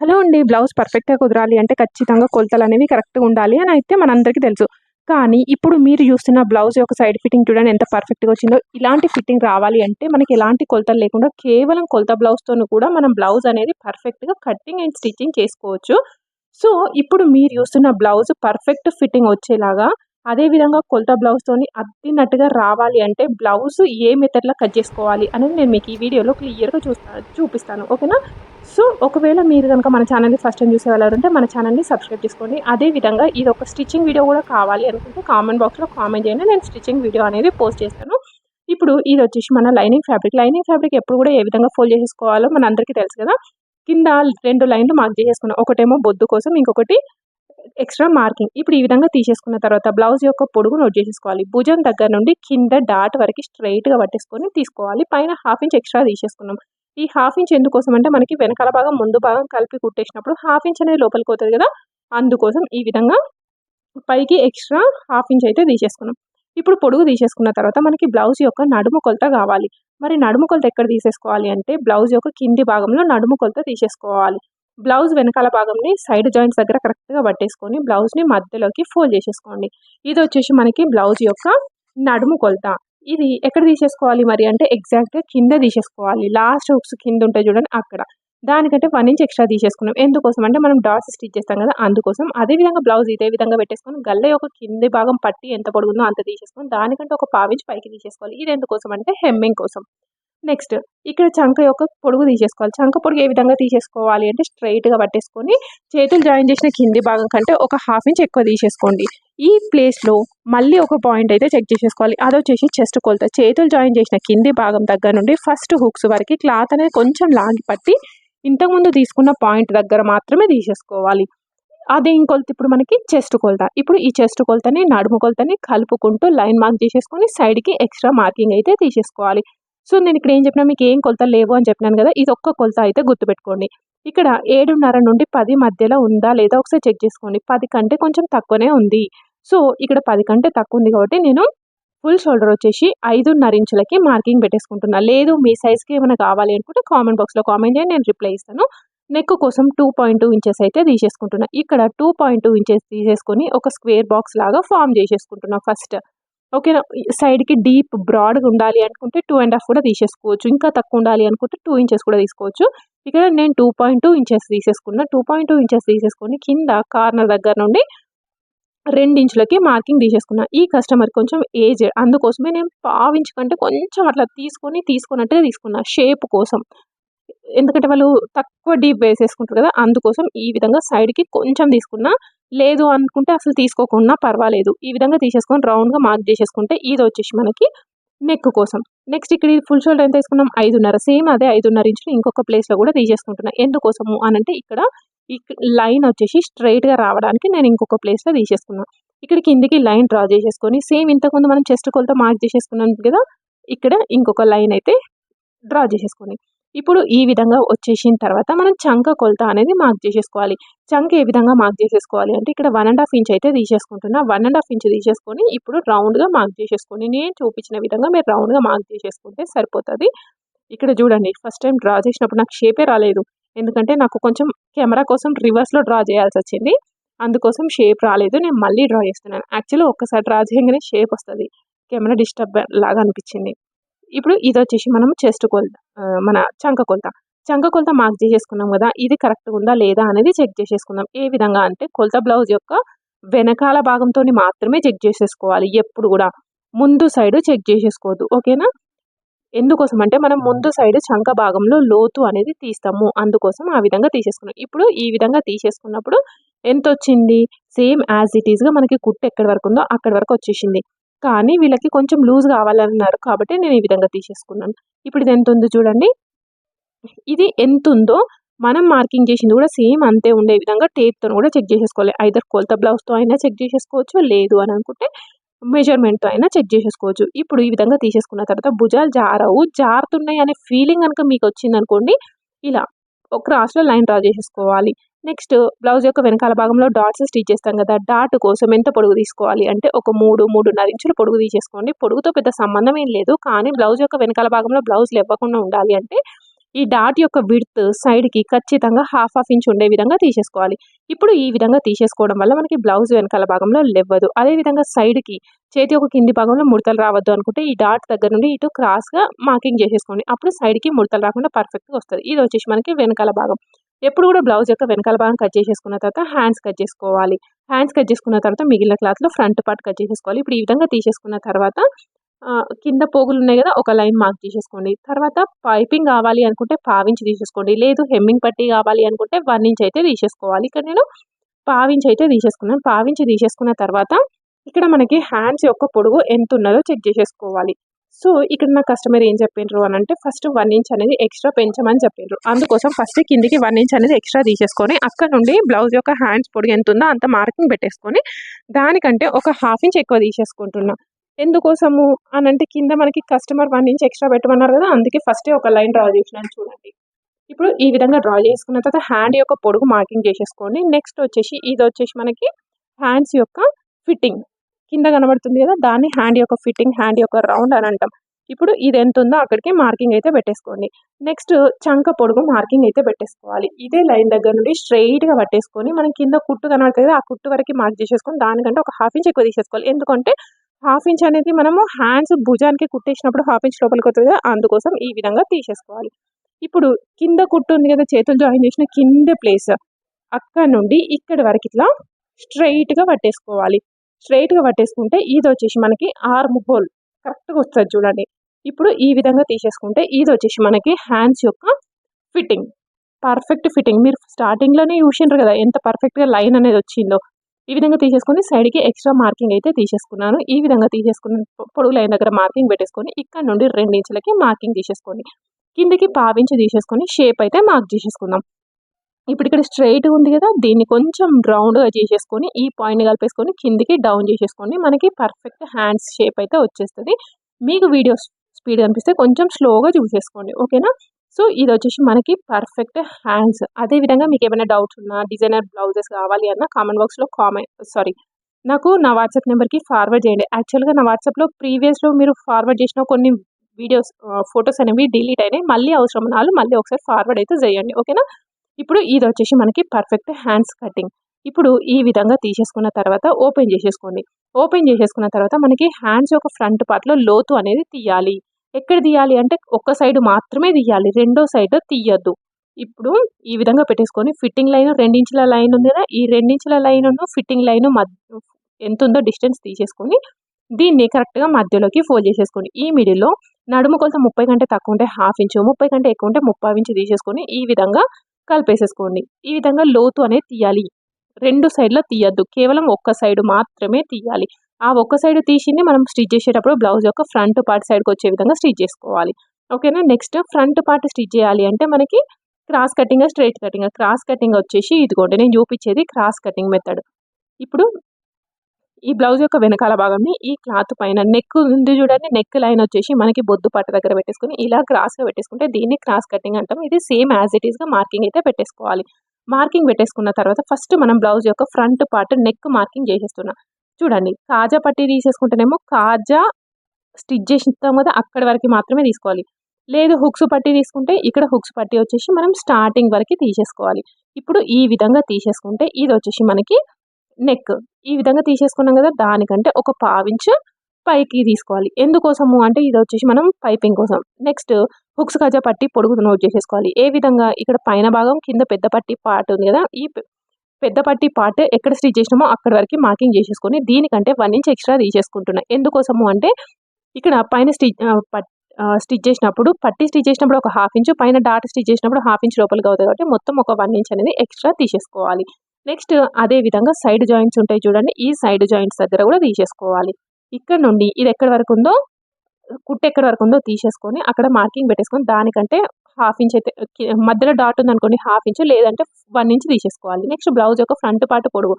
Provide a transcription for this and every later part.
Hello అండి blouse పర్ఫెక్ట్గా కుదరాలి అంటే ఖచ్చితంగా కొలతలు అనేవి కరెక్ట్గా ఉండాలి అని అయితే మనందరికీ తెలుసు. కానీ ఇప్పుడు మీరు చూస్తున్న బ్లౌజ్ యొక్క సైడ్ ఫిట్టింగ్ చూడండి ఎంత పర్ఫెక్ట్గా వచ్చిందో. ఇలాంటి ఫిట్టింగ్ రావాలి అంటే మనకి ఎలాంటి కొలతలు లేకుండా కేవలం కొలత బ్లౌజ్తో కూడా మనం బ్లౌజ్ అనేది పర్ఫెక్ట్గా కటింగ్ అండ్ స్టిచ్చింగ్ చేసుకోవచ్చు. సో ఇప్పుడు మీరు చూస్తున్న బ్లౌజ్ పర్ఫెక్ట్ ఫిట్టింగ్ వచ్చేలాగా అదేవిధంగా కొలత బ్లౌజ్తోని అద్దినట్టుగా రావాలి అంటే బ్లౌజ్ ఏ మెథడ్లో కట్ చేసుకోవాలి అనేది నేను మీకు ఈ వీడియోలో క్లియర్గా చూస్తాను చూపిస్తాను. ఓకేనా సో ఒకవేళ మీరు కనుక మన ఛానల్ని ఫస్ట్ టైం చూసే వాళ్ళంటే మన ఛానల్ని సబ్స్క్రైబ్ చేసుకోండి. అదేవిధంగా ఇది ఒక స్టిచ్చింగ్ వీడియో కూడా కావాలి అనుకుంటే కామెంట్ బాక్స్లో కామెంట్ చేయండి. నేను స్టిచ్చింగ్ వీడియో అనేది పోస్ట్ చేస్తాను. ఇప్పుడు ఇది వచ్చేసి మన లైనింగ్ ఫ్యాబ్రిక్ లైనింగ్ ఫ్యాబ్రిక్ ఎప్పుడు కూడా ఏ విధంగా ఫోల్డ్ చేసేసుకోవాలో మన అందరికీ తెలుసు కదా? కింద రెండు లైన్లు మార్క్ చేసేసుకున్నాం. ఒకటేమో బొద్దు కోసం ఇంకొకటి ఎక్స్ట్రా మార్కింగ్ ఇప్పుడు ఈ విధంగా తీసేసుకున్న తర్వాత బ్లౌజ్ యొక్క పొడుగు నోట్ చేసేసుకోవాలి. భుజం దగ్గర నుండి కింద డాట్ వరకు స్ట్రైట్గా పట్టేసుకొని తీసుకోవాలి. పైన హాఫ్ ఇంచ్ ఎక్స్ట్రా తీసేసుకున్నాం. ఈ హాఫ్ ఇంచ్ ఎందుకోసం అంటే మనకి వెనకాల భాగం ముందు భాగం కలిపి కుట్టేసినప్పుడు హాఫ్ ఇంచ్ అనేది లోపలికి పోతుంది కదా? అందుకోసం ఈ విధంగా పైకి ఎక్స్ట్రా హాఫ్ ఇంచ్ అయితే తీసేసుకున్నాం. ఇప్పుడు పొడుగు తీసేసుకున్న తర్వాత మనకి బ్లౌజ్ యొక్క నడుము కొలత కావాలి. మరి నడుము కొలత ఎక్కడ తీసేసుకోవాలి అంటే బ్లౌజ్ యొక్క కింది భాగంలో నడుము కొలత తీసేసుకోవాలి. బ్లౌజ్ వెనకాల భాగంని సైడ్ జాయింట్స్ దగ్గర కరెక్ట్గా పట్టేసుకొని బ్లౌజ్ని మధ్యలోకి ఫోల్డ్ చేసేసుకోండి. ఇది వచ్చేసి మనకి బ్లౌజ్ యొక్క నడుము కొలత. ఇది ఎక్కడ తీసేసుకోవాలి మరి అంటే ఎగ్జాక్ట్గా కింద తీసేసుకోవాలి. లాస్ట్ హుక్స్ కింద ఉంటాయి చూడండి అక్కడ. దానికంటే వన్ ఇంచ్ ఎక్స్ట్రా తీసేసుకున్నాం. ఎందుకోసం అంటే మనం డాట్స్ స్టిచ్ చేస్తాం కదా అందుకోసం అదే విధంగా బ్లౌజ్ ఇదే విధంగా పెట్టేసుకొని గల్ల యొక్క కింది భాగం పట్టి ఎంత పొడుగుందో అంత తీసేసుకొని దానికంటే ఒక పావించి పైకి తీసేసుకోవాలి. ఇది ఎందుకోసం అంటే హెమ్మింగ్ కోసం. నెక్స్ట్ ఇక్కడ చంక యొక్క పొడుగు తీసేసుకోవాలి. చంక పొడుగు ఏ విధంగా తీసేసుకోవాలి అంటే స్ట్రైట్గా పట్టేసుకొని చేతులు జాయిన్ చేసిన కింది భాగం కంటే ఒక హాఫ్ ఇంచ్ ఎక్కువ తీసేసుకోండి. ఈ ప్లేస్లో మళ్ళీ ఒక పాయింట్ అయితే చెక్ చేసేసుకోవాలి. అది వచ్చేసి చెస్ట్ కొలత. చేతులు జాయిన్ చేసిన కింది భాగం దగ్గర నుండి ఫస్ట్ హుక్స్ వరకు క్లాత్ అనేది కొంచెం లాగి పట్టి ఇంతకుముందు తీసుకున్న పాయింట్ దగ్గర మాత్రమే తీసేసుకోవాలి. అదే ఇంకొలత ఇప్పుడు మనకి చెస్ట్ కొలత. ఇప్పుడు ఈ చెస్ట్ కొలతని నడుము కొలతని కలుపుకుంటూ లైన్ మార్క్ చేసేసుకొని సైడ్కి ఎక్స్ట్రా మార్కింగ్ అయితే తీసేసుకోవాలి. సో నేను ఇక్కడ ఏం చెప్పినా మీకు ఏం కొలత లేవు అని చెప్పినాను కదా ఇది ఒక్క కొలత అయితే గుర్తుపెట్టుకోండి. ఇక్కడ ఏడున్నర నుండి పది మధ్యలో ఉందా లేదా ఒకసారి చెక్ చేసుకోండి. పది కంటే కొంచెం తక్కువనే ఉంది. సో ఇక్కడ పది కంటే తక్కువ ఉంది కాబట్టి నేను ఫుల్ షోల్డర్ వచ్చేసి ఐదున్నర ఇంచులకి మార్కింగ్ పెట్టేసుకుంటున్నా. లేదు మీ సైజ్కి ఏమైనా కావాలి అనుకుంటే కామెంట్ బాక్స్లో కామెంట్ చేయండి నేను రిప్లై ఇస్తాను. నెక్ కోసం టూ పాయింట్ టూ ఇంచెస్ అయితే తీసేసుకుంటున్నా. ఇక్కడ టూ పాయింట్ టూ ఇంచెస్ తీసేసుకొని ఒక స్క్వేర్ బాక్స్ లాగా ఫామ్ చేసేసుకుంటున్నా ఫస్ట్ ఓకేనా సైడ్కి డీప్ బ్రాడ్గా ఉండాలి అనుకుంటే టూ అండ్ హాఫ్ కూడా తీసేసుకోవచ్చు. ఇంకా తక్కువ ఉండాలి అనుకుంటే టూ ఇంచెస్ కూడా తీసుకోవచ్చు. ఇక్కడ నేను టూ పాయింట్ టూ ఇంచెస్ తీసేసుకున్నా. టూ పాయింట్ టూ ఇంచెస్ తీసేసుకొని కింద కార్నర్ దగ్గర నుండి ఇంచులకి మార్కింగ్ తీసేసుకున్నా. ఈ కస్టమర్ కొంచెం ఏజ్ అందుకోసమే నేను పావించు కంటే కొంచెం అట్లా తీసుకొని తీసుకున్నట్టుగా తీసుకున్నా. షేప్ కోసం. ఎందుకంటే వాళ్ళు తక్కువ డీప్ వేసేసుకుంటారు కదా అందుకోసం ఈ విధంగా సైడ్కి కొంచెం తీసుకున్నా లేదు అనుకుంటే అసలు తీసుకోకుండా పర్వాలేదు. ఈ విధంగా తీసేసుకొని రౌండ్గా మార్క్ చేసేసుకుంటే ఇది వచ్చేసి మనకి నెక్ కోసం. నెక్స్ట్ ఇక్కడ ఫుల్ షోల్డర్ ఎంత తీసుకున్నాం ఐదున్నర. సేమ్ అదే ఐదున్నర ఇంచులు ఇంకొక ప్లేస్లో కూడా తీసేసుకుంటున్నా. ఎందుకోసము అనంటే ఇక్కడ ఈ లైన్ వచ్చేసి స్ట్రైట్గా రావడానికి నేను ఇంకొక ప్లేస్లో తీసేసుకున్నాను ఇక్కడ కిందికి లైన్ డ్రా చేసేసుకొని సేమ్ ఇంతకుముందు మనం చెస్ట్ కొలతో మార్క్ చేసేసుకున్నాం కదా ఇక్కడ ఇంకొక లైన్ అయితే డ్రా చేసేసుకొని. ఇప్పుడు ఈ విధంగా వచ్చేసిన తర్వాత మనం చంక కొలత అనేది మార్క్ చేసేసుకోవాలి. చంక ఏ విధంగా మార్క్ చేసేసుకోవాలి అంటే ఇక్కడ వన్ అండ్ హాఫ్ ఇంచ్ అయితే తీసేసుకుంటున్నా. వన్ అండ్ హాఫ్ ఇంచ్ తీసేసుకొని ఇప్పుడు రౌండ్గా మార్క్ చేసేసుకొని నేను చూపించిన విధంగా మీరు రౌండ్గా మార్క్ చేసేసుకుంటే సరిపోతుంది. ఇక్కడ చూడండి ఫస్ట్ టైం డ్రా చేసినప్పుడు నాకు షేపే రాలేదు. ఎందుకంటే నాకు కొంచెం కెమెరా కోసం రివర్స్లో డ్రా చేయాల్సి వచ్చింది. అందుకోసం షేప్ రాలేదు. నేను మళ్ళీ డ్రా చేస్తున్నాను. యాక్చువల్లీ ఒక్కసారి డ్రా చేయగానే షేప్ వస్తుంది. కెమెరా డిస్టర్బ్ లాగా అనిపించింది. ఇప్పుడు ఇది వచ్చేసి మనం చెస్ట్ కొలత మన చంక కొలత. చంక కొలత మార్క్ చేసేసుకున్నాం కదా ఇది కరెక్ట్గా ఉందా లేదా అనేది చెక్ చేసేసుకుందాం. ఏ విధంగా అంటే కొలత బ్లౌజ్ యొక్క వెనకాల భాగంతో మాత్రమే చెక్ చేసేసుకోవాలి ఎప్పుడు కూడా. ముందు సైడ్ చెక్ చేసేసుకోవద్దు ఓకేనా? ఎందుకోసం అంటే మనం ముందు సైడ్ చంక భాగంలో లోతు అనేది తీస్తాము అందుకోసం ఆ విధంగా తీసేసుకున్నాం. ఇప్పుడు ఈ విధంగా తీసేసుకున్నప్పుడు ఎంత వచ్చింది సేమ్ యాజ్ ఇట్ ఈస్గా మనకి కుట్టు ఎక్కడి వరకు ఉందో అక్కడి వరకు వచ్చేసింది. కానీ వీళ్ళకి కొంచెం లూజ్ కావాలన్నారు కాబట్టి నేను ఈ విధంగా తీసేసుకున్నాను. ఇప్పుడు ఇది ఎంత ఉందో చూడండి. ఇది ఎంత ఉందో మనం మార్కింగ్ చేసింది కూడా సేమ్ అంతే ఉండే విధంగా టేప్తో కూడా చెక్ చేసేసుకోవాలి. ఐదర్ కొలత బ్లౌజ్తో అయినా చెక్ చేసేసుకోవచ్చు లేదు అని అనుకుంటే మెజర్మెంట్తో అయినా చెక్ చేసేసుకోవచ్చు. ఇప్పుడు ఈ విధంగా తీసేసుకున్న తర్వాత భుజాలు జారవు. జారుతున్నాయి అనే ఫీలింగ్ కనుక మీకు వచ్చింది అనుకోండి ఇలా ఒక క్రాస్లో లైన్ డ్రా చేసేసుకోవాలి. నెక్స్ట్ బ్లౌజ్ యొక్క వెనకాల భాగంలో డాట్స్ స్టిచ్ చేస్తాం కదా డాట్ కోసం ఎంత పొడుగు తీసుకోవాలి? అంటే ఒక మూడు మూడున్నర ఇంచులు పొడుగు తీసేసుకోండి. పొడుగుతో పెద్ద సంబంధం ఏం లేదు కానీ బ్లౌజ్ యొక్క వెనకాల భాగంలో బ్లౌజ్ ఇవ్వకుండా ఉండాలి అంటే ఈ డాట్ యొక్క విడ్త్ సైడ్కి ఖచ్చితంగా హాఫ్ హాఫ్ ఇంచ్ ఉండే విధంగా తీసేసుకోవాలి. ఇప్పుడు ఈ విధంగా తీసేసుకోవడం వల్ల మనకి బ్లౌజ్ వెనకాల భాగంలో లేవ్వదు. అదేవిధంగా సైడ్కి చేతి ఒక కింది భాగంలో ముడతలు రావద్దు అనుకుంటే ఈ డాట్ దగ్గర నుండి ఇటు క్రాస్గా మార్కింగ్ చేసేసుకోండి. అప్పుడు సైడ్కి ముడతలు రాకుండా పర్ఫెక్ట్గా వస్తుంది. ఇది వచ్చేసి మనకి వెనకాల భాగం. ఎప్పుడు కూడా బ్లౌజ్ యొక్క వెనకాల భాగం కట్ చేసేసుకున్న తర్వాత హ్యాండ్స్ కట్ చేసుకోవాలి. హ్యాండ్స్ కట్ చేసుకున్న తర్వాత మిగిలిన క్లాత్లో ఫ్రంట్ పార్ట్ కట్ చేసేసుకోవాలి. ఇప్పుడు ఈ విధంగా తీసేసుకున్న తర్వాత కింద పోగులు ఉన్నాయి కదా ఒక లైన్ మార్క్ చేసేసుకోండి. తర్వాత పైపింగ్ కావాలి అనుకుంటే పావించి తీసేసుకోండి. లేదు హెమ్మింగ్ పట్టి కావాలి అనుకుంటే వన్ ఇంచ్ అయితే తీసేసుకోవాలి. ఇక్కడ నేను పావించి అయితే తీసేసుకున్నాను. పావించి తీసేసుకున్న తర్వాత ఇక్కడ మనకి హ్యాండ్స్ యొక్క పొడుగు ఎంత ఉన్నదో చెక్ చేసేసుకోవాలి. సో ఇక్కడ నా కస్టమర్ ఏం చెప్పిండ్రు అని అంటే ఫస్ట్ వన్ ఇంచ్ అనేది ఎక్స్ట్రా పెంచమని చెప్పిండ్రు. అందుకోసం ఫస్ట్ కిందికి వన్ ఇంచ్ అనేది ఎక్స్ట్రా తీసేసుకొని అక్కడ నుండి బ్లౌజ్ యొక్క హ్యాండ్స్ పొడుగు ఎంత ఉందో అంత మార్కింగ్ పెట్టేసుకొని దానికంటే ఒక హాఫ్ ఇంచ్ ఎక్కువ తీసేసుకుంటున్నా. ఎందుకోసము? అని అంటే కింద మనకి కస్టమర్ వన్ ఇంచ్ ఎక్స్ట్రా పెట్టమన్నారు కదా అందుకే ఫస్టే ఒక లైన్ డ్రా చేసినాను చూడండి. ఇప్పుడు ఈ విధంగా డ్రా చేసుకున్న తర్వాత హ్యాండ్ యొక్క పొడుగు మార్కింగ్ చేసేసుకోండి. నెక్స్ట్ వచ్చేసి ఇది వచ్చేసి మనకి హ్యాండ్స్ యొక్క ఫిట్టింగ్. కింద కనబడుతుంది కదా దాన్ని హ్యాండ్ యొక్క ఫిట్టింగ్ హ్యాండ్ యొక్క రౌండ్ అని అంటాం. ఇప్పుడు ఇది ఎంత ఉందో అక్కడికి మార్కింగ్ అయితే పెట్టేసుకోండి. నెక్స్ట్ చంక పొడుగు మార్కింగ్ అయితే పెట్టేసుకోవాలి. ఇదే లైన్ దగ్గర నుండి స్ట్రైట్గా పట్టేసుకొని మనం కింద కుట్టు కనబడుతుంది ఆ కుట్టు వరకు మార్క్ చేసేసుకొని దానికంటే ఒక హాఫ్ ఇంచ్ ఎక్కువ తీసేసుకోవాలి. ఎందుకంటే హాఫ్ ఇంచ్ అనేది మనము హ్యాండ్స్ భుజానికి కుట్టేసినప్పుడు హాఫ్ ఇంచ్ లోపలికి వస్తుంది అందుకోసం ఈ విధంగా తీసేసుకోవాలి. ఇప్పుడు కింద కుట్టు ఉంది కదా చేతులు జాయిన్ చేసిన కింద ప్లేస్ అక్కడ నుండి ఇక్కడ వరకు ఇట్లా స్ట్రైట్గా పట్టేసుకోవాలి. స్ట్రైట్గా పట్టేసుకుంటే ఇది వచ్చేసి మనకి ఆర్మ్ హోల్. కరెక్ట్గా వస్తుంది చూడండి. ఇప్పుడు ఈ విధంగా తీసేసుకుంటే ఇది వచ్చేసి మనకి హ్యాండ్స్ యొక్క ఫిట్టింగ్. Perfect fitting. మీరు స్టార్టింగ్లోనే చూసిండ్రు కదా ఎంత పర్ఫెక్ట్గా లైన్ అనేది వచ్చిందో. ఈ విధంగా తీసేసుకొని సైడ్కి ఎక్స్ట్రా మార్కింగ్ అయితే తీసేసుకున్నాను. ఈ విధంగా తీసేసుకున్న పొడుగు లైన్ దగ్గర మార్కింగ్ పెట్టేసుకొని ఇక్కడ నుండి రెండు ఇంచులకి మార్కింగ్ తీసేసుకోండి. కిందికి పావించి తీసేసుకొని షేప్ అయితే మార్క్ చేసేసుకుందాం. ఇప్పుడు ఇక్కడ స్ట్రైట్ ఉంది కదా దీన్ని కొంచెం రౌండ్గా చేసేసుకొని ఈ పాయింట్ కలిపేసుకొని కిందికి డౌన్ చేసేసుకోండి మనకి పర్ఫెక్ట్ హ్యాండ్స్ షేప్ అయితే వచ్చేస్తుంది. మీకు వీడియో స్పీడ్ అనిపిస్తే కొంచెం స్లోగా చూసేసుకోండి ఓకేనా సో ఇది వచ్చేసి మనకి పర్ఫెక్ట్ హ్యాండ్స్ అదేవిధంగా మీకు ఏమైనా డౌట్స్ ఉన్నా డిజైనర్ బ్లౌజెస్ కావాలి అన్న కామెంట్ బాక్స్లో కామెంట్ సారీ నాకు నా వాట్సాప్ నెంబర్కి ఫార్వర్డ్ చేయండి. యాక్చువల్గా నా వాట్సాప్లో ప్రీవియస్లో మీరు ఫార్వర్డ్ చేసిన కొన్ని వీడియోస్ ఫొటోస్ అనేవి డిలీట్ అయినాయి. మళ్ళీ అవసరం నాలుగు మళ్ళీ ఒకసారి ఫార్వర్డ్ అయితే చేయండి ఓకేనా ఇప్పుడు ఇది వచ్చేసి మనకి పర్ఫెక్ట్ హ్యాండ్స్ కటింగ్ ఇప్పుడు ఈ విధంగా తీసేసుకున్న తర్వాత ఓపెన్ చేసేసుకోండి. ఓపెన్ చేసేసుకున్న తర్వాత మనకి హ్యాండ్స్ యొక్క ఫ్రంట్ పార్ట్లో లోతు అనేది తీయాలి. ఎక్కడ తీయాలి అంటే ఒక్క సైడ్ మాత్రమే తీయాలి. రెండో సైడ్ తీయద్దు. ఇప్పుడు ఈ విధంగా పెట్టేసుకొని ఫిట్టింగ్ లైన్ రెండించుల లైన్ ఉంది కదా ఈ రెండించుల లైన్ ఫిట్టింగ్ లైన్ మధ్య ఎంత ఉందో డిస్టెన్స్ తీసేసుకొని దీన్ని కరెక్ట్గా మధ్యలోకి ఫోల్డ్ చేసేసుకోండి. ఈ మిడిల్లో నడుము కొలత ముప్పై కంటే తక్కువ ఉంటే హాఫ్ ఇంచు ముప్పై కంటే ఎక్కువ ఉంటే ముప్పై ఇంచు తీసేసుకొని ఈ విధంగా కలిపేసేసుకోండి. ఈ విధంగా లోతు అనేది తీయాలి. రెండు సైడ్లో తీయద్దు. కేవలం ఒక్క సైడ్ మాత్రమే తీయాలి. ఆ ఒక్క సైడ్ తీసింది మనం స్టిచ్ చేసేటప్పుడు బ్లౌజ్ యొక్క ఫ్రంట్ పార్ట్ సైడ్కి వచ్చే విధంగా స్టిచ్ చేసుకోవాలి. ఓకేనా? నెక్స్ట్ ఫ్రంట్ పార్ట్ స్టిచ్ చేయాలి అంటే మనకి cross cutting straight cutting. Cross cutting వచ్చేసి ఇదిగోండి నేను చూపించేది క్రాస్ కటింగ్ మెథడ్. ఇప్పుడు ఈ బ్లౌజ్ యొక్క వెనకాల భాగంని ఈ క్లాత్ పైన నెక్ ఉంది చూడండి నెక్ లైన్ వచ్చేసి మనకి బొద్దు పట్ట దగ్గర పెట్టేసుకుని ఇలా క్రాస్గా పెట్టేసుకుంటే దీన్ని క్రాస్ కటింగ్ అంటాం. ఇది సేమ్ యాజ్ ఇట్ ఈస్గా మార్కింగ్ అయితే పెట్టేసుకోవాలి. మార్కింగ్ పెట్టేసుకున్న తర్వాత ఫస్ట్ మనం బ్లౌజ్ యొక్క ఫ్రంట్ పార్ట్ నెక్ మార్కింగ్ చేసేస్తున్నాం. చూడండి కాజా పట్టి తీసేసుకుంటేనేమో కాజా స్టిచ్ చేసిస్తాం కదా అక్కడి వరకు మాత్రమే తీసుకోవాలి. లేదు హుక్స్ పట్టి తీసుకుంటే ఇక్కడ హుక్స్ పట్టి వచ్చేసి మనం స్టార్టింగ్ వరకు తీసేసుకోవాలి. ఇప్పుడు ఈ విధంగా తీసేసుకుంటే ఇది వచ్చేసి మనకి నెక్ ఈ విధంగా తీసేసుకున్నాం కదా దానికంటే ఒక పావించు పైకి తీసుకోవాలి. ఎందుకోసము అంటే ఇది వచ్చేసి మనం పైపింగ్ కోసం. నెక్స్ట్ హుక్స్ గజ పట్టి పొడుగు నోట్ చేసేసుకోవాలి. ఏ విధంగా? ఇక్కడ పైన భాగం కింద పెద్ద పట్టి పార్ట్ ఉంది కదా ఈ పెద్ద పట్టి పార్ట్ ఎక్కడ స్టిచ్ చేసినామో అక్కడ వరకు మార్కింగ్ చేసేసుకొని దీనికంటే వన్ ఇంచ్ ఎక్స్ట్రా తీసేసుకుంటున్నా. ఎందుకోసము అంటే ఇక్కడ పైన స్టిచ్ స్టిచ్ చేసినప్పుడు పట్టి స్టిచ్ చేసినప్పుడు ఒక హాఫ్ ఇంచ్ పైన డాట్ స్టిచ్ చేసినప్పుడు హాఫ్ ఇంచ్ లోపలికి అవుతుంది కాబట్టి మొత్తం ఒక వన్ ఇంచ్ అనేది ఎక్స్ట్రా తీసేసుకోవాలి. నెక్స్ట్ అదే విధంగా సైడ్ జాయింట్స్ ఉంటాయి చూడండి. ఈ సైడ్ జాయింట్స్ దగ్గర కూడా తీసేసుకోవాలి. ఇక్కడ నుండి ఇది ఎక్కడి వరకు ఉందో కుట్టు ఎక్కడి వరకు ఉందో తీసేసుకొని అక్కడ మార్కింగ్ పెట్టేసుకొని దానికంటే హాఫ్ ఇంచ్ అయితే మధ్యలో డాట్ ఉంది అనుకోండి హాఫ్ ఇంచ్ లేదంటే వన్ ఇంచ్ తీసేసుకోవాలి. నెక్స్ట్ బ్లౌజ్ యొక్క ఫ్రంట్ పార్ట్ పొడుగు.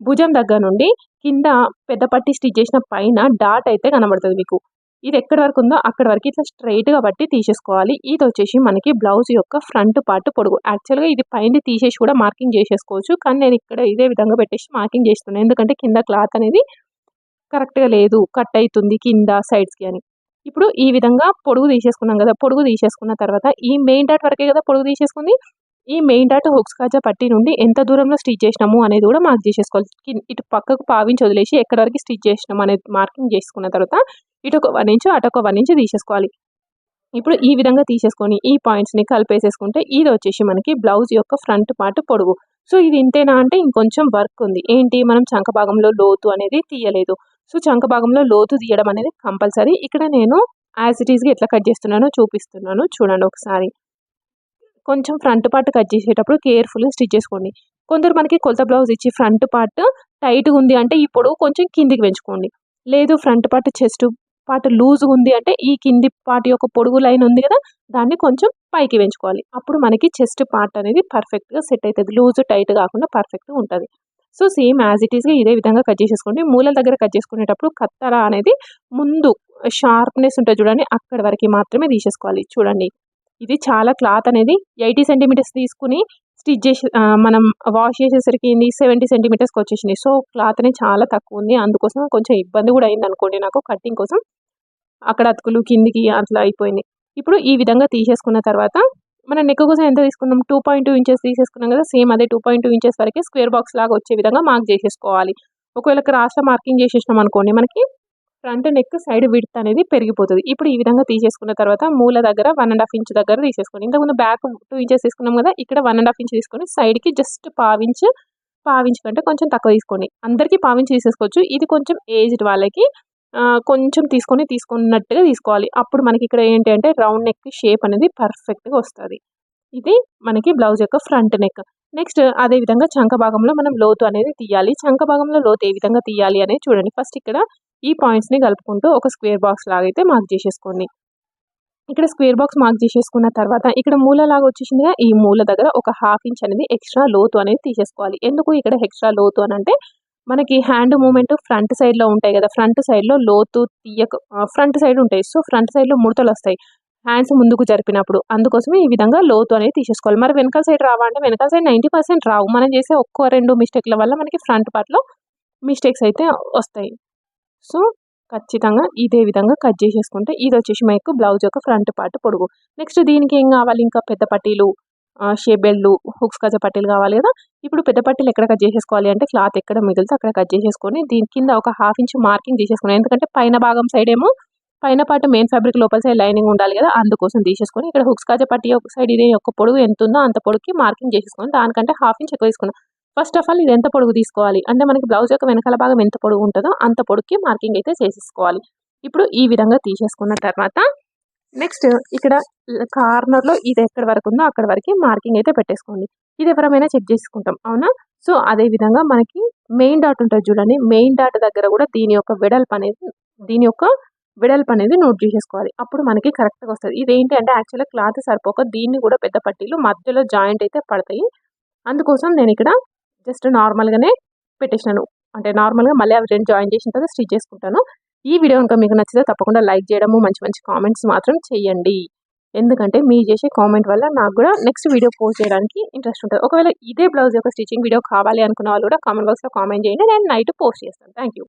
భుజం దగ్గర నుండి కింద పెద్ద పట్టి స్టిచ్ చేసిన పైన డాట్ అయితే కనబడుతుంది మీకు. ఇది ఎక్కడి వరకు ఉందో అక్కడ వరకు ఇట్లా స్ట్రైట్గా బట్టి తీసేసుకోవాలి. ఇది వచ్చేసి మనకి బ్లౌజ్ యొక్క ఫ్రంట్ పార్ట్ పొడుగు. యాక్చువల్గా ఇది పైన తీసేసి కూడా మార్కింగ్ చేసేసుకోవచ్చు. కానీ నేను ఇక్కడ ఇదే విధంగా పెట్టేసి మార్కింగ్ చేస్తున్నాను. ఎందుకంటే కింద క్లాత్ అనేది కరెక్ట్గా లేదు. కట్ అవుతుంది కింద సైడ్స్కి అని. ఇప్పుడు ఈ విధంగా పొడుగు తీసేసుకున్నాం కదా పొడుగు తీసేసుకున్న తర్వాత ఈ మెయిన్ డాట్ వరకే కదా పొడుగు తీసేసుకుంది? ఈ మెయిన్ డాట్ హుక్స్ కాజా పట్టి నుండి ఎంత దూరంలో స్టిచ్ చేసినాము అనేది కూడా మార్క్ చేసేసుకోవాలి. ఇటు పక్కకు పావించి వదిలేసి ఎక్కడ వరకు స్టిచ్ చేసినాము అనేది మార్కింగ్ చేసుకున్న తర్వాత ఇటు ఒక వన్ ఇంచ్ అటు ఒక వన్ నుంచి తీసేసుకోవాలి. ఇప్పుడు ఈ విధంగా తీసేసుకొని ఈ పాయింట్స్ని కలిపేసేసుకుంటే ఇది వచ్చేసి మనకి బ్లౌజ్ యొక్క ఫ్రంట్ పార్ట్ పొడుగు సో ఇది ఇంతేనా అంటే ఇంకొంచెం వర్క్ ఉంది. ఏంటి? మనం చంక భాగంలో లోతు అనేది తీయలేదు. సో చంక భాగంలో లోతు తీయడం అనేది కంపల్సరీ. ఇక్కడ నేను యాజ్ ఇట్ ఈస్గా ఎట్లా కట్ చేస్తున్నానో చూపిస్తున్నాను. చూడండి ఒకసారి. కొంచెం ఫ్రంట్ పార్ట్ కట్ చేసేటప్పుడు కేర్ఫుల్గా స్టిచ్ చేసుకోండి. కొందరు మనకి కొలత బ్లౌజ్ ఇచ్చి ఫ్రంట్ పార్ట్ టైట్గా ఉంది అంటే ఈ పొడవు కొంచెం కిందికి పెంచుకోండి. లేదు ఫ్రంట్ పార్ట్ చెస్ట్ పార్ట్ లూజ్గా ఉంది అంటే ఈ కింది పార్ట్ యొక్క పొడుగు లైన్ ఉంది కదా దాన్ని కొంచెం పైకి పెంచుకోవాలి. అప్పుడు మనకి చెస్ట్ పార్ట్ అనేది పర్ఫెక్ట్గా సెట్ అవుతుంది లూజ్ టైట్ కాకుండా పర్ఫెక్ట్గా ఉంటుంది. సో సేమ్ యాజ్ ఇట్ ఈస్గా ఇదే విధంగా కట్ చేసేసుకోండి. మూలల దగ్గర కట్ చేసుకునేటప్పుడు కత్తెర అనేది ముందు షార్ప్నెస్ ఉంటుంది చూడండి. అక్కడ వరకు మాత్రమే తీసేసుకోవాలి. చూడండి. ఇది చాలా క్లాత్ అనేది ఎయిటీ సెంటీమీటర్స్ తీసుకుని స్టిచ్ చేసి మనం వాష్ చేసేసరికి ఏంది సెవెంటీ సెంటీమీటర్స్కి వచ్చేసినాయి సో క్లాత్ అనేది చాలా తక్కువ ఉంది. అందుకోసం కొంచెం ఇబ్బంది కూడా అయింది అనుకోండి నాకు కటింగ్ కోసం. అక్కడ అతుకులు కిందికి అట్లా అయిపోయింది. ఇప్పుడు ఈ విధంగా తీసేసుకున్న తర్వాత మనం నెక్ కోసం ఎంత తీసుకున్నాం? టూ పాయింట్ టూ ఇంచెస్ తీసేసుకున్నాం కదా సేమ్ అదే టూ పాయింట్ టూ ఇంచెస్ వరకే స్క్వేర్ బాక్స్ లాగా వచ్చే విధంగా మార్క్ చేసేసుకోవాలి. ఒకవేళ క్రాస్లో మార్కింగ్ చేసేసినాం అనుకోండి మనకి ఫ్రంట్ నెక్ సైడ్ విడ్త్ అనేది పెరిగిపోతుంది. ఇప్పుడు ఈ విధంగా తీసేసుకున్న తర్వాత మూల దగ్గర వన్ అండ్ హాఫ్ ఇంచ్ దగ్గర తీసేసుకోండి ఇంతకుముందు బ్యాక్ టూ ఇంచెస్ తీసుకున్నాం కదా ఇక్కడ వన్ అండ్ హాఫ్ ఇంచ్ తీసుకొని సైడ్కి జస్ట్ పావించ్ పావించ్ కంటే కొంచెం తక్కువ తీసుకోండి. అందరికీ పావించి తీసేసుకోవచ్చు. ఇది కొంచెం ఏజ్డ్ వాళ్ళకి కొంచెం తీసుకొని తీసుకున్నట్టుగా తీసుకోవాలి. అప్పుడు మనకి ఇక్కడ ఏంటి అంటే రౌండ్ నెక్ షేప్ అనేది పర్ఫెక్ట్గా వస్తుంది. ఇది మనకి బ్లౌజ్ యొక్క ఫ్రంట్ నెక్. నెక్స్ట్ అదే విధంగా చంక భాగంలో మనం లోతు అనేది తీయాలి. చంక భాగంలో లోతు ఏ విధంగా తీయాలి అనేది చూడండి. ఫస్ట్ ఇక్కడ ఈ పాయింట్స్ని కలుపుకుంటూ ఒక స్క్వేర్ బాక్స్ లాగా అయితే మార్క్ చేసేసుకోండి. ఇక్కడ స్క్వేర్ బాక్స్ మార్క్ చేసేసుకున్న తర్వాత ఇక్కడ మూల లాగా వచ్చేసిందిగా ఈ మూల దగ్గర ఒక హాఫ్ ఇంచ్ అనేది ఎక్స్ట్రా లోతు అనేది తీసేసుకోవాలి. ఎందుకు ఇక్కడ ఎక్స్ట్రా లోతు అని అంటే మనకి హ్యాండ్ మూమెంట్ ఫ్రంట్ సైడ్లో ఉంటాయి కదా ఫ్రంట్ సైడ్లో లోతు తీయక ఫ్రంట్ సైడ్ ఉంటాయి. సో ఫ్రంట్ సైడ్లో ముడతలు వస్తాయి హ్యాండ్స్ ముందుకు జరిపినప్పుడు. అందుకోసమే ఈ విధంగా లోతు అనేది తీసేసుకోవాలి. మరి వెనకాల సైడ్ రావాలంటే వెనకాల సైడ్ నైంటీ పర్సెంట్ రావు. మనం చేసే ఒక్కో రెండు మిస్టేక్ల వల్ల మనకి ఫ్రంట్ పార్ట్లో మిస్టేక్స్ అయితే వస్తాయి. సో ఖచ్చితంగా ఇదే విధంగా కట్ చేసేసుకుంటే ఇది వచ్చేసి మనకు బ్లౌజ్ యొక్క ఫ్రంట్ పార్ట్ పొడుగు. నెక్స్ట్ దీనికి ఏం కావాలి? ఇంకా పెద్ద పట్టీలు షేప్ హుక్స్ కజ పట్టీలు కావాలి కదా. ఇప్పుడు పెద్ద పట్టీలు ఎక్కడ కట్ చేసేసుకోవాలి అంటే క్లాత్ ఎక్కడ మిగిలితే అక్కడ కట్ చేసేసుకొని దీని కింద ఒక హాఫ్ ఇంచ్ మార్కింగ్ తీసేసుకుని ఎందుకంటే పైన భాగం సైడ్ ఏమో పైన పాటు మెయిన్ ఫ్యాబ్రిక్ లోపల సైడ్ లైనింగ్ ఉండాలి కదా అందుకోసం తీసేసుకొని ఇక్కడ హుక్స్ కాజ పట్టీ ఒక సైడ్ ఇదే యొక్క పొడుగు ఎంత ఉందో అంత పొడుగుకి మార్కింగ్ చేసేసుకొని దానికంటే హాఫ్ ఇంచ్ ఎక్కువ తీసుకున్నాం. ఫస్ట్ ఆఫ్ ఆల్ ఇది ఎంత పొడుగు తీసుకోవాలి? అంటే మనకి బ్లౌజ్ యొక్క వెనకాల భాగం ఎంత పొడుగు ఉంటుందో అంత పొడుగుకి మార్కింగ్ అయితే చేసేసుకోవాలి. ఇప్పుడు ఈ విధంగా తీసేసుకున్న తర్వాత నెక్స్ట్ ఇక్కడ కార్నర్లో ఇది ఎక్కడ వరకు ఉందో అక్కడ వరకు మార్కింగ్ అయితే పెట్టేసుకోండి. ఇది ఎవరమైనా చెక్ చేసుకుంటాం అవునా? సో అదే విధంగా మనకి మెయిన్ డాట్ ఉంటుంది చూడండి. మెయిన్ డాట్ దగ్గర కూడా దీని యొక్క వెడల్పు అనేది దీని యొక్క వెడల్పు అనేది నోట్ చేసేసుకోవాలి. అప్పుడు మనకి కరెక్ట్గా వస్తుంది. ఇదేంటి అంటే యాక్చువల్గా క్లాత్ సరిపోక దీన్ని కూడా పెద్ద పట్టీలు మధ్యలో జాయింట్ అయితే పడతాయి. అందుకోసం నేను ఇక్కడ జస్ట్ నార్మల్గానే పెట్టేసినాను. అంటే నార్మల్గా మళ్ళీ అవి రెండు జాయిన్ చేసిన తర్వాత స్టిచ్ చేసుకుంటాను. ఈ వీడియో కనుక మీకు నచ్చితే తప్పకుండా లైక్ చేయడము మంచి మంచి కామెంట్స్ మాత్రం చేయండి. ఎందుకంటే మీరు చేసే కామెంట్ వల్ల నాకు కూడా నెక్స్ట్ వీడియో పోస్ట్ చేయడానికి ఇంట్రెస్ట్ ఉంటుంది. ఒకవేళ ఇదే బ్లౌజ్ యొక్క స్టిచ్చింగ్ వీడియో కావాలి అనుకున్న వాళ్ళు కూడా కామెంట్ బాక్స్లో కామెంట్ చేయండి. నేను నైట్ పోస్ట్ చేస్తాను. Thank you.